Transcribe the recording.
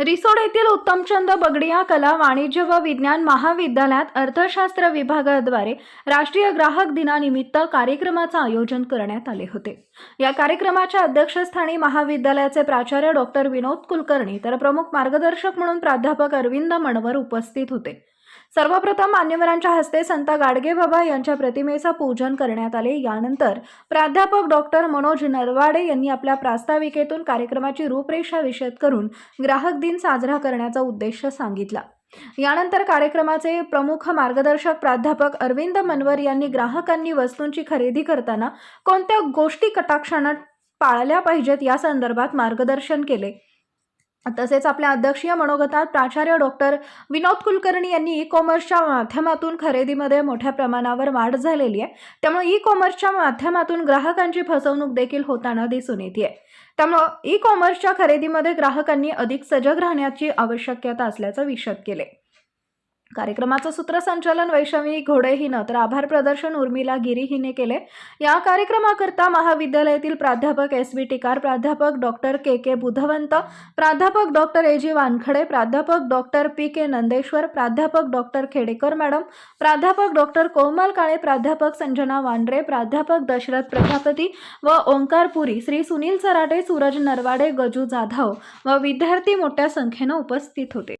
रिसोड येथील उत्तमचंद बगडिया कला वाणिज्य व विज्ञान महाविद्यालयात अर्थशास्त्र विभागाद्वारे राष्ट्रीय ग्राहक दिनानिमित्त कार्यक्रमाचं आयोजन करण्यात आले होते. या कार्यक्रमाच्या अध्यक्षस्थानी महाविद्यालयाचे प्राचार्य डॉक्टर विनोद कुलकर्णी तर प्रमुख मार्गदर्शक म्हणून प्राध्यापक अरविंद मणवर उपस्थित होते. सर्वप्रथम मान्यवरांच्या हस्ते संत गाडगेबाबा यांच्या प्रतिमेचं पूजन करण्यात आले. यानंतर प्राध्यापक डॉक्टर मनोज नरवाडे यांनी आपल्या प्रास्ताविकेतून कार्यक्रमाची रूपरेषा विषद करून ग्राहक दिन साजरा करण्याचा उद्देश सांगितला. यानंतर कार्यक्रमाचे प्रमुख मार्गदर्शक प्राध्यापक अरविंद मनवर यांनी ग्राहकांनी वस्तूंची खरेदी करताना कोणत्या गोष्टी कटाक्षानं पाळल्या पाहिजेत या संदर्भात मार्गदर्शन केले. तसेच आपल्या अध्यक्षीय मनोगतात प्राचार्य डॉक्टर विनोद कुलकर्णी यांनी ई कॉमर्सच्या माध्यमातून खरेदीमध्ये मोठ्या प्रमाणावर वाढ झालेली आहे. त्यामुळे ई कॉमर्सच्या माध्यमातून ग्राहकांची फसवणूक देखील होताना दिसून येते. त्यामुळं ई कॉमर्सच्या खरेदीमध्ये ग्राहकांनी अधिक सजग राहण्याची आवश्यकता असल्याचं विशद केले कार्यक्रमाचं सूत्रसंचालन वैष्णवी घोडे हिनं तर आभार प्रदर्शन उर्मिला गिरी हिने केले. या कार्यक्रमाकरता महाविद्यालयातील प्राध्यापक एस बी टिकार प्राध्यापक डॉक्टर के के बुधवंत प्राध्यापक डॉक्टर ए जी वानखडे प्राध्यापक डॉक्टर पी के नंदेश्वर प्राध्यापक डॉक्टर खेडेकर मॅडम प्राध्यापक डॉक्टर कोमल काळे प्राध्यापक संजना वांड्रे प्राध्यापक दशरथ प्रजापती व ओंकार पुरी श्री सुनील सराटे सूरज नरवाडे गजू जाधव व विद्यार्थी मोठ्या संख्येनं उपस्थित होते.